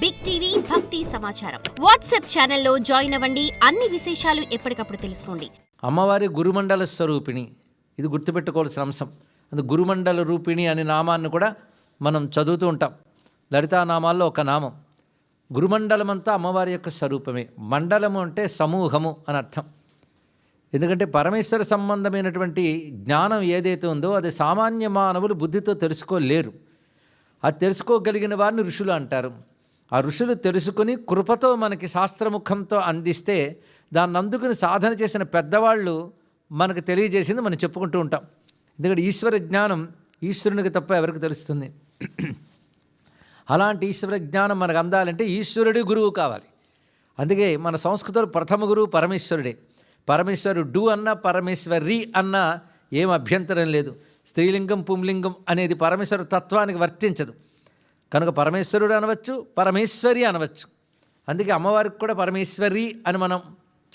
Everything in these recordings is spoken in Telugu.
బిగ్ టీవీ భక్తి సమాచారం వాట్సాప్ ఛానల్లో జాయిన్ అవ్వండి. అన్ని విశేషాలు ఎప్పటికప్పుడు తెలుసుకోండి. అమ్మవారి గురుమండల స్వరూపిణి. ఇది గుర్తుపెట్టుకోవాల్సిన అంశం. అది గురుమండల రూపిణి అనే నామాన్ని కూడా మనం చదువుతూ ఉంటాం. లలితానామాల్లో ఒక నామం. గురుమండలం అంతా అమ్మవారి యొక్క స్వరూపమే. మండలము అంటే సమూహము అని అర్థం. ఎందుకంటే పరమేశ్వర సంబంధమైనటువంటి జ్ఞానం ఏదైతే ఉందో అది సామాన్య మానవులు బుద్ధితో తెలుసుకోలేరు. అది తెలుసుకోగలిగిన వారిని ఋషులు అంటారు. ఆ ఋషులు తెలుసుకుని కృపతో మనకి శాస్త్రముఖంతో అందిస్తే దాన్ని అందుకుని సాధన చేసిన పెద్దవాళ్ళు మనకు తెలియజేసింది మనం చెప్పుకుంటూ ఉంటాం. ఎందుకంటే ఈశ్వర జ్ఞానం ఈశ్వరునికి తప్ప ఎవరికి తెలుస్తుంది? అలాంటి ఈశ్వర జ్ఞానం మనకు అందాలంటే ఈశ్వరుడి గురువు కావాలి. అందుకే మన సంస్కృతంలో ప్రథమ గురువు పరమేశ్వరుడే. పరమేశ్వరుడు అన్న పరమేశ్వరి అన్న ఏం అభ్యంతరం లేదు. స్త్రీలింగం పుంలింగం అనేది పరమేశ్వర తత్వానికి వర్తించదు. కనుక పరమేశ్వరుడు అనవచ్చు పరమేశ్వరి అనవచ్చు. అందుకే అమ్మవారికి కూడా పరమేశ్వరి అని మనం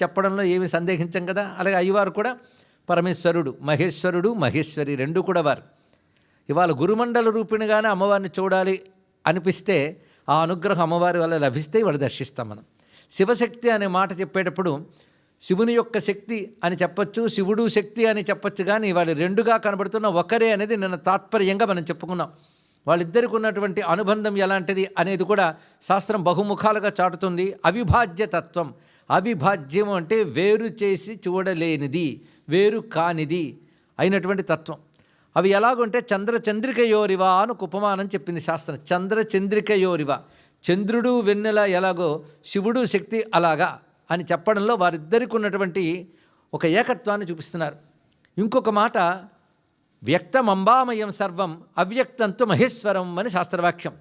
చెప్పడంలో ఏమి సందేహించం కదా? అలాగే అయ్యవారు కూడా పరమేశ్వరుడు మహేశ్వరుడు మహేశ్వరి రెండు కూడా వారు. ఇవాళ గురుమండల రూపిణిగానే అమ్మవారిని చూడాలి అనిపిస్తే ఆ అనుగ్రహం అమ్మవారి వల్ల లభిస్తే ఇవాళ దర్శిస్తాం మనం. శివశక్తి అనే మాట చెప్పేటప్పుడు శివుని యొక్క శక్తి అని చెప్పచ్చు శివుడు శక్తి అని చెప్పచ్చు కానీ వాళ్ళు రెండుగా కనబడుతున్న ఒకరే అనేది నిన్న తాత్పర్యంగా మనం చెప్పుకున్నాం. వాళ్ళిద్దరికి ఉన్నటువంటి అనుబంధం ఎలాంటిది అనేది కూడా శాస్త్రం బహుముఖాలుగా చాటుతుంది. అవిభాజ్య తత్వం. అవిభాజ్యం అంటే వేరు చేసి చూడలేనిది వేరు కానిది అయినటువంటి తత్వం. అవి ఎలాగుంటే చంద్రచంద్రికయోరివ అని ఉపమానం చెప్పింది శాస్త్రం. చంద్రచంద్రికయోరివ. చంద్రుడు వెన్నెల ఎలాగో శివుడు శక్తి అలాగా అని చెప్పడంలో వారిద్దరికి ఉన్నటువంటి ఒక ఏకత్వాన్ని చూపిస్తున్నారు. ఇంకొక మాట వ్యక్తం అంబామయం సర్వం అవ్యక్తంతో మహేశ్వరం అని శాస్త్రవాక్యం.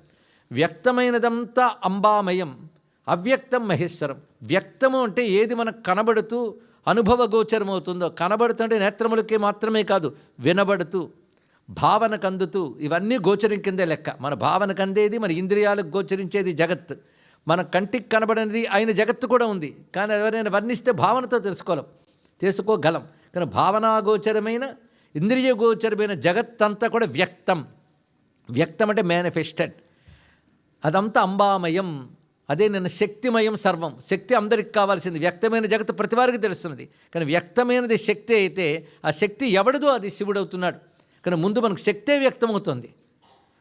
వ్యక్తమైనదంతా అంబామయం అవ్యక్తం మహేశ్వరం. వ్యక్తము అంటే ఏది మనకు కనబడుతూ అనుభవగోచరమవుతుందో కనబడుతుంటే నేత్రములకే మాత్రమే కాదు వినబడుతూ భావనకు అందుతూ ఇవన్నీ గోచరం కిందే లెక్క. మన భావనకు అందేది మన ఇంద్రియాలకు గోచరించేది జగత్. మన కంటికి కనబడినది ఆయన జగత్తు కూడా ఉంది. కానీ ఎవరైనా వర్ణిస్తే భావనతో తెలుసుకోలేం తెలుసుకోగలం. కానీ భావనాగోచరమైన ఇంద్రియ గోచరమైన జగత్తంతా కూడా వ్యక్తం. వ్యక్తం అంటే మేనిఫెస్టెడ్ అదంతా అంబామయం అదే నిన్న శక్తిమయం సర్వం. శక్తి అందరికి కావాల్సింది. వ్యక్తమైన జగత్తు ప్రతి వారికి తెలుస్తున్నది. కానీ వ్యక్తమైనది శక్తి అయితే ఆ శక్తి ఎవడిదో అది శివుడవుతున్నాడు. కానీ ముందు మనకు శక్తే వ్యక్తమవుతుంది.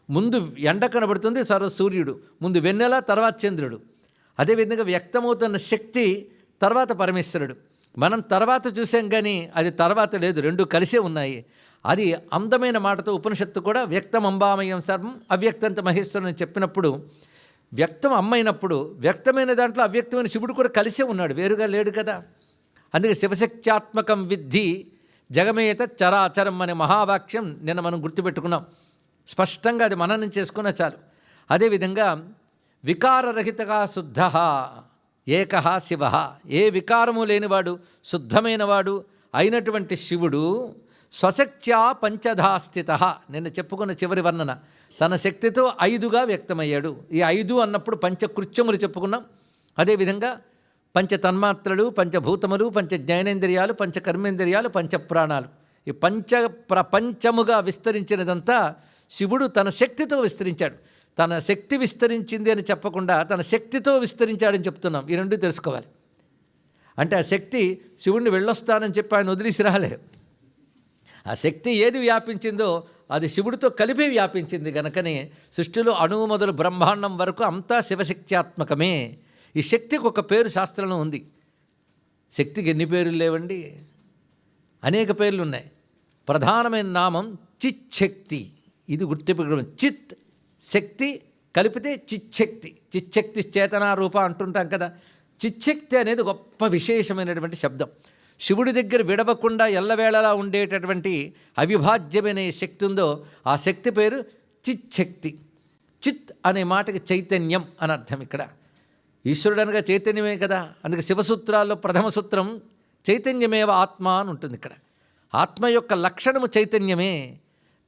ముందు ఎండ కనబడుతుంది సర్వ సూర్యుడు. ముందు వెన్నెల తర్వాత చంద్రుడు. అదేవిధంగా వ్యక్తమవుతున్న శక్తి తర్వాత పరమేశ్వరుడు. మనం తర్వాత చూసాం కానీ అది తర్వాత లేదు రెండు కలిసే ఉన్నాయి. అది అందమైన మాటతో ఉపనిషత్తు కూడా వ్యక్తం అంబామయం సర్వం అవ్యక్తంత మహేశ్వరుని అని చెప్పినప్పుడు వ్యక్తం అమ్మైనప్పుడు వ్యక్తమైన దాంట్లో అవ్యక్తమైన శివుడు కూడా కలిసే ఉన్నాడు వేరుగా లేడు కదా. అందుకే శివశక్త్యాత్మకం విద్ధి జగమేత చరాచరం అనే మహావాక్యం నిన్న మనం గుర్తుపెట్టుకున్నాం. స్పష్టంగా అది మననం చేసుకున్న చాలు. అదేవిధంగా వికారరహితగా శుద్ధ ఏక శివ ఏ వికారము లేనివాడు శుద్ధమైనవాడు అయినటువంటి శివుడు స్వశక్త్యా పంచధా స్థిత నిన్న చెప్పుకున్న చివరి వర్ణన. తన శక్తితో ఐదుగా వ్యక్తమయ్యాడు. ఈ ఐదు అన్నప్పుడు పంచకృత్యములు చెప్పుకున్నాం. అదేవిధంగా పంచ తన్మాత్రలు పంచభూతములు పంచ జ్ఞానేంద్రియాలు పంచ కర్మేంద్రియాలు పంచ ప్రాణాలు ఈ పంచ ప్రపంచముగా విస్తరించినదంతా శివుడు తన శక్తితో విస్తరించాడు. తన శక్తి విస్తరించింది అని చెప్పకుండా తన శక్తితో విస్తరించాడని చెప్తున్నాం. ఈ రెండు తెలుసుకోవాలి. అంటే ఆ శక్తి శివుణ్ణి వెళ్ళొస్తానని చెప్పి ఆయన వదిలేసి రాలే. ఆ శక్తి ఏది వ్యాపించిందో అది శివుడితో కలిపి వ్యాపించింది గనకనే సృష్టిలో అణువు మొదలు బ్రహ్మాండం వరకు అంతా శివశక్త్యాత్మకమే. ఈ శక్తికి ఒక పేరు శాస్త్రంలో ఉంది. శక్తికి ఎన్ని పేర్లు లేవండి? అనేక పేర్లు ఉన్నాయి ప్రధానమైన నామం చిత్ శక్తి ఇది గుర్తుపెట్టుకోవడం చిత్ శక్తి కలిపితే చిచ్చక్తి చిచ్చక్తి చేతనా రూప అంటుంటాం కదా. చిచ్చక్తి అనేది గొప్ప విశేషమైనటువంటి శబ్దం. శివుడి దగ్గర విడవకుండా ఎల్లవేళలా ఉండేటటువంటి అవిభాజ్యమైన శక్తి ఉందో ఆ శక్తి పేరు చిచ్చక్తి చిత్ అనే మాటకి చైతన్యం అని అర్థం ఇక్కడ. ఈశ్వరుడు అనగా చైతన్యమే కదా. అందుకే శివసూత్రాల్లో ప్రథమ సూత్రం చైతన్యమేవ ఆత్మ అని ఉంటుంది ఇక్కడ. ఆత్మ యొక్క లక్షణము చైతన్యమే.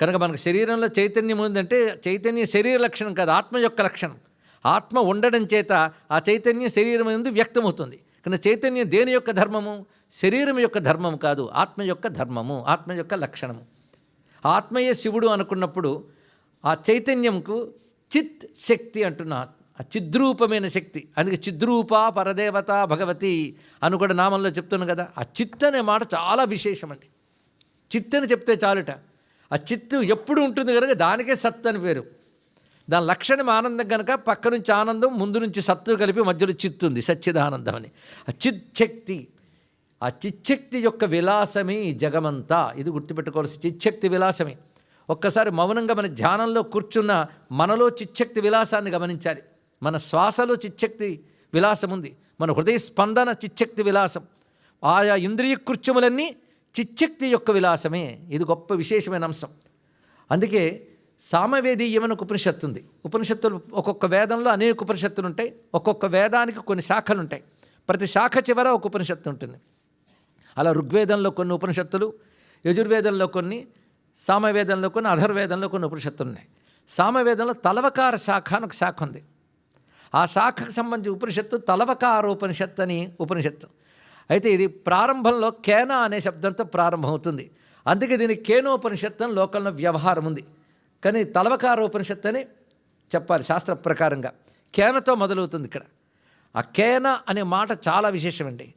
కనుక మనకు శరీరంలో చైతన్యం ఉందంటే చైతన్యం శరీర లక్షణం కాదు ఆత్మ యొక్క లక్షణం. ఆత్మ ఉండడం చేత ఆ చైతన్యం శరీరం ఎందు వ్యక్తమవుతుంది. కానీ చైతన్యం దేని యొక్క ధర్మము? శరీరం యొక్క ధర్మం కాదు ఆత్మ యొక్క ధర్మము ఆత్మ యొక్క లక్షణము. ఆత్మయే శివుడు అనుకున్నప్పుడు ఆ చైతన్యంకు చిత్ శక్తి అంటున్న ఆ చిద్రూపమైన శక్తి. అందుకే చిద్రూప పరదేవత భగవతి అని కూడా నామంలో చెప్తున్నాను కదా ఆ చిత్ అనే మాట చాలా విశేషమండి. చిత్ అని చెప్తే చాలుట. ఆ చిత్తు ఎప్పుడు ఉంటుంది కనుక దానికే సత్తు అని పేరు. దాని లక్షణం ఆనందం కనుక పక్క నుంచి ఆనందం ముందు నుంచి సత్తు కలిపి మధ్యలో చిత్తు ఉంది సచ్చిదానందం అని. ఆ చిచ్చక్తి ఆ చిచ్చక్తి యొక్క విలాసమే జగమంతా. ఇది గుర్తుపెట్టుకోవాల్సి చిచ్చక్తి విలాసమే. ఒక్కసారి మౌనంగా మన ధ్యానంలో కూర్చున్న మనలో చిచ్చక్తి విలాసాన్ని గమనించాలి. మన శ్వాసలో చిచ్చక్తి విలాసం ఉంది. మన హృదయ స్పందన చిచ్చక్తి విలాసం. ఆయా ఇంద్రియ కృత్యములన్నీ చిచ్చక్తి యొక్క విలాసమే ఇది గొప్ప విశేషమైన అంశం. అందుకే సామవేదీయమని ఒక ఉపనిషత్తు ఉంది. ఉపనిషత్తులు ఒక్కొక్క వేదంలో అనేక ఉపనిషత్తులు ఉంటాయి. ఒక్కొక్క వేదానికి కొన్ని శాఖలు ఉంటాయి. ప్రతి శాఖ చివర ఒక ఉపనిషత్తు ఉంటుంది. అలా ఋగ్వేదంలో కొన్ని ఉపనిషత్తులు యజుర్వేదంలో కొన్ని సామవేదంలో కొన్ని అధర్వేదంలో కొన్ని ఉపనిషత్తులు ఉన్నాయి. సామవేదంలో తలవకార శాఖ అని ఒక శాఖ ఉంది. ఆ శాఖకు సంబంధించి ఉపనిషత్తు తలవకార ఉపనిషత్తు అని ఉపనిషత్తు. అయితే ఇది ప్రారంభంలో కేన అనే శబ్దంతో ప్రారంభమవుతుంది. అందుకే దీని కేనోపనిషత్తు అని లోకంలో వ్యవహారం ఉంది. కానీ తలవకారోపనిషత్తు అని చెప్పాలి శాస్త్ర ప్రకారంగా. కేనతో మొదలవుతుంది ఇక్కడ. ఆ కేన అనే మాట చాలా విశేషమండి.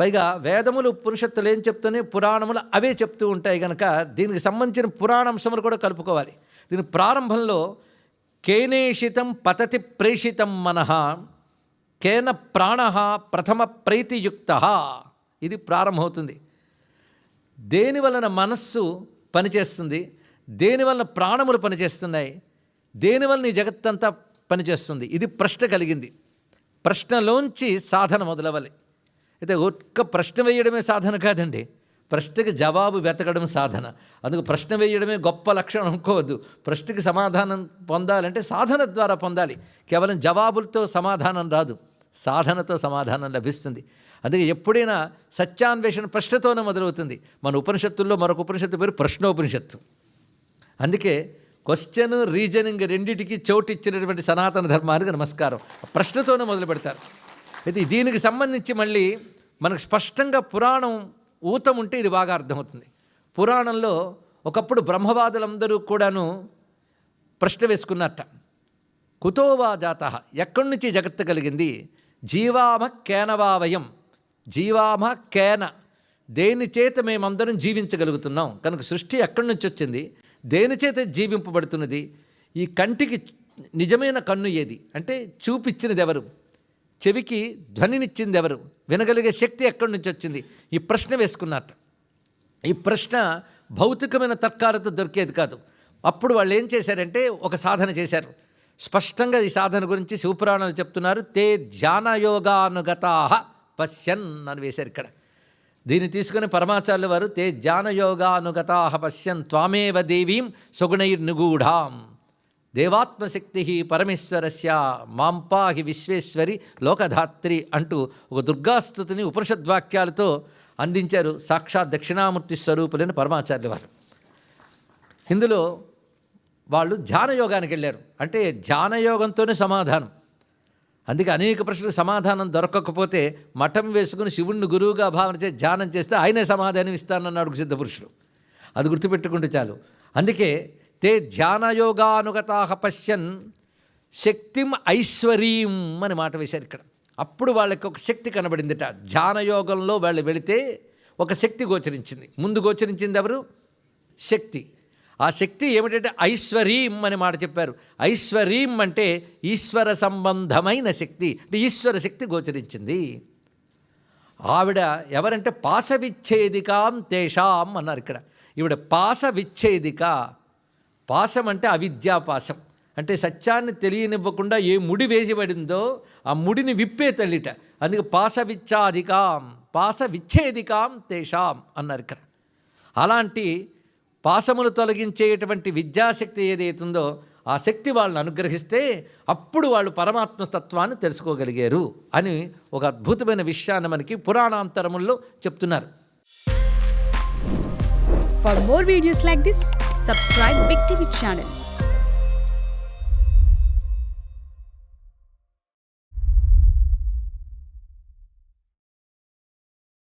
పైగా వేదములు పురుషత్తులు ఏం చెప్తున్నాయి పురాణములు అవే చెప్తూ ఉంటాయి కనుక దీనికి సంబంధించిన పురాణాంశములు కూడా కలుపుకోవాలి. దీని ప్రారంభంలో కేనేషితం పతతి ప్రేషితం మనహ కేన ప్రాణ ప్రథమ ప్రైతియుక్త. ఇది ప్రారంభమవుతుంది. దేని వలన మనస్సు పనిచేస్తుంది? దేని వలన ప్రాణములు పనిచేస్తున్నాయి? దేని వలన ఈ జగత్తంతా పనిచేస్తుంది? ఇది ప్రశ్న కలిగింది. ప్రశ్నలోంచి సాధన మొదలవ్వాలి. అయితే ఒక్క ప్రశ్న వేయడమే సాధన కాదండి. ప్రశ్నకి జవాబు వెతకడం సాధన. అందుకు ప్రశ్న వేయడమే గొప్ప లక్షణం అనుకోవద్దు. ప్రశ్నకి సమాధానం పొందాలంటే సాధన ద్వారా పొందాలి. కేవలం జవాబులతో సమాధానం రాదు. సాధనతో సమాధానం లభిస్తుంది. అందుకే ఎప్పుడైనా సత్యాన్వేషణ ప్రశ్నతోనే మొదలవుతుంది. మన ఉపనిషత్తుల్లో మరొక ఉపనిషత్తు పేరు ప్రశ్నోపనిషత్తు. అందుకే క్వశ్చన్ రీజనింగ్ రెండింటికి చోటు ఇచ్చినటువంటి సనాతన ధర్మానికి నమస్కారం. ప్రశ్నతోనే మొదలు పెడతారు. అయితే దీనికి సంబంధించి మళ్ళీ మనకు స్పష్టంగా పురాణం ఊతం ఉంటే ఇది బాగా అర్థమవుతుంది. పురాణంలో ఒకప్పుడు బ్రహ్మవాదులందరూ కూడాను ప్రశ్న వేసుకున్నట్ట. కుతోవా జాత ఎక్కడి నుంచి జగత్తు కలిగింది? జీవామ కేనవావయం. జీవామ కేన. దేని చేత మేమందరం జీవించగలుగుతున్నాం? కనుక సృష్టి ఎక్కడి నుంచి వచ్చింది? దేని చేత జీవింపబడుతున్నది? ఈ కంటికి నిజమైన కన్ను ఏది? అంటే చూపిచ్చినది ఎవరు చెవికి ధ్వనినిచ్చింది ఎవరు వినగలిగే శక్తి ఎక్కడి నుంచి వచ్చింది? ఈ ప్రశ్న వేసుకున్నట్ట ఈ ప్రశ్న భౌతికమైన తర్కాలతో దొరికేది కాదు. అప్పుడు వాళ్ళు ఏం చేశారంటే ఒక సాధన చేశారు. స్పష్టంగా ఈ సాధన గురించి శివపురాణాలు చెప్తున్నారు. తే ధ్యానయోగానుగతా పశ్యన్ అని వేశారు ఇక్కడ. దీన్ని తీసుకుని పరమాచార్యుల వారు తే ధ్యానయోగానుగతా పశ్యన్ త్వామేవ దేవీం సుగుణైర్నుగూఢాం దేవాత్మశక్తి పరమేశ్వరస్య మాంపాహి విశ్వేశ్వరి లోకధాత్రి అంటూ ఒక దుర్గాస్తుతిని ఉపనిషద్వాక్యాలతో అందించారు సాక్షాత్ దక్షిణామూర్తి స్వరూపులైన పరమాచార్యుల వారు. ఇందులో వాళ్ళు ధ్యానయోగానికి వెళ్ళారు. అంటే ధ్యానయోగంతోనే సమాధానం. అందుకే అనేక ప్రశ్నలకు సమాధానం దొరకకపోతే మఠం వేసుకుని శివుణ్ణి గురువుగా భావన చేసి ధ్యానం చేస్తే ఆయనే సమాధానం ఇస్తానన్నాడు సిద్ధపురుషుడు అది గుర్తుపెట్టుకుంటే చాలు. అందుకే తే ధ్యానయోగానుగతా పశ్యన్ శక్తిం ఐశ్వరీం అని మాట వేశారు ఇక్కడ. అప్పుడు వాళ్ళకి ఒక శక్తి కనబడిందిట. ధ్యానయోగంలో వాళ్ళు వెళితే ఒక శక్తి గోచరించింది. ముందు గోచరించింది ఎవరు? శక్తి. ఆ శక్తి ఏమిటంటే ఐశ్వరీం అని మాట చెప్పారు. ఐశ్వరీం అంటే ఈశ్వర సంబంధమైన శక్తి అంటే ఈశ్వర శక్తి గోచరించింది. ఆవిడ ఎవరంటే పాశ విచ్ఛేదికాం తేషాం అన్నారు ఇక్కడ. ఈవిడ పాశ విచ్ఛేదిక పాశం అంటే అవిద్యాపాసం అంటే సత్యాన్ని తెలియనివ్వకుండా ఏ ముడి వేసిబడిందో ఆ ముడిని విప్పే తల్లిట. అందుకే పాశవిచ్ఛాదికాం పాశ విచ్ఛేదికాం తేషాం అన్నారు ఇక్కడ. అలాంటి పాసములు తొలగించేటువంటి విద్యాశక్తి ఏదైతుందో ఆ శక్తి వాళ్ళని అనుగ్రహిస్తే అప్పుడు వాళ్ళు పరమాత్మ తత్వాన్ని తెలుసుకోగలిగారు అని ఒక అద్భుతమైన విషయాన్ని మనకి పురాణాంతరముల్లో చెప్తున్నారు. For more videos like this subscribe big TV channel